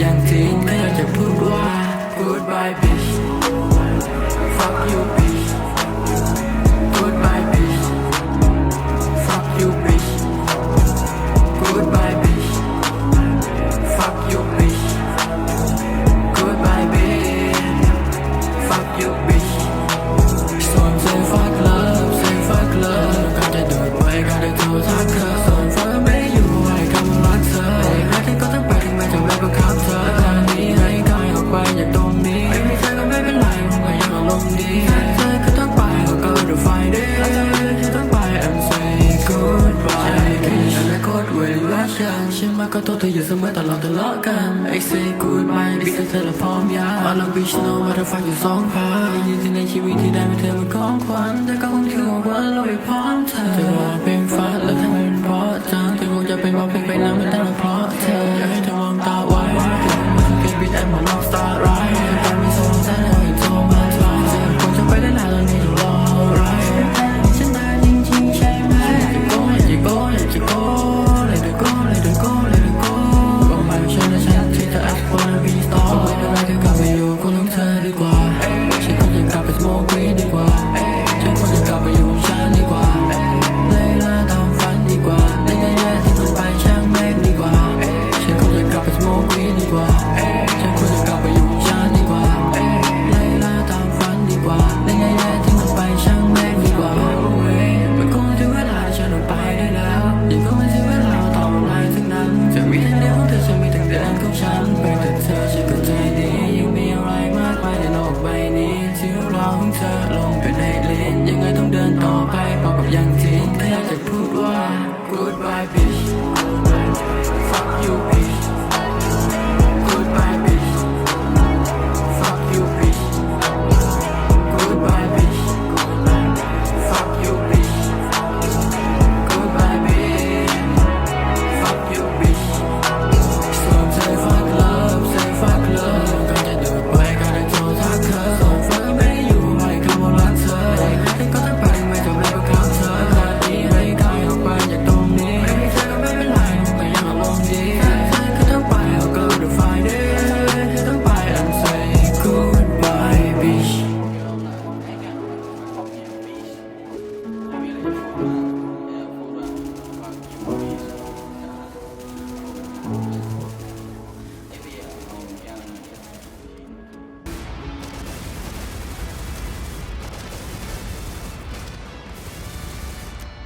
ไปเพราะกับยังทิ้ dear Don't buy and say goodbye แค่ฉันและโคตรเวรรักกันฉันมาก็โทษเธออยู่เสมอตลอดทะเลาะกันไอ้ say goodbye ดิฉันเธอละพร้อมยาอ love bitch no motherfucker อยู่สองพันยินที่ในชีวิตที่ได้เป็นเธอเป็นของขวัญแต่ก็คงคือของวัญเราไปพร้อมเธอเธอว่าเป็นฝันและทำไมเป็นเพราะจังเธอคงจะเป็นเพราะเพียงไปน้ำไม่ได้ กว่าฉันควรจะกลับไปอยู่ฉันดีกว่าไล่ล่าตามฝันดีกว่าและงแย่ที่มันไปช่างแม่งดีกว่ามันคงถึงเวลาฉันต้องไปได้แล้วยังคงไม่ถึงเวลาต้องวลาทั้งนั้นจะมีทั้งเดียวของเธอจะมีทั้งเดือนของฉันไปแต่เธอฉันก็ใจดียังมีอะไรมากมายในโลกใบนี้ที่รอของเธอลงไปใน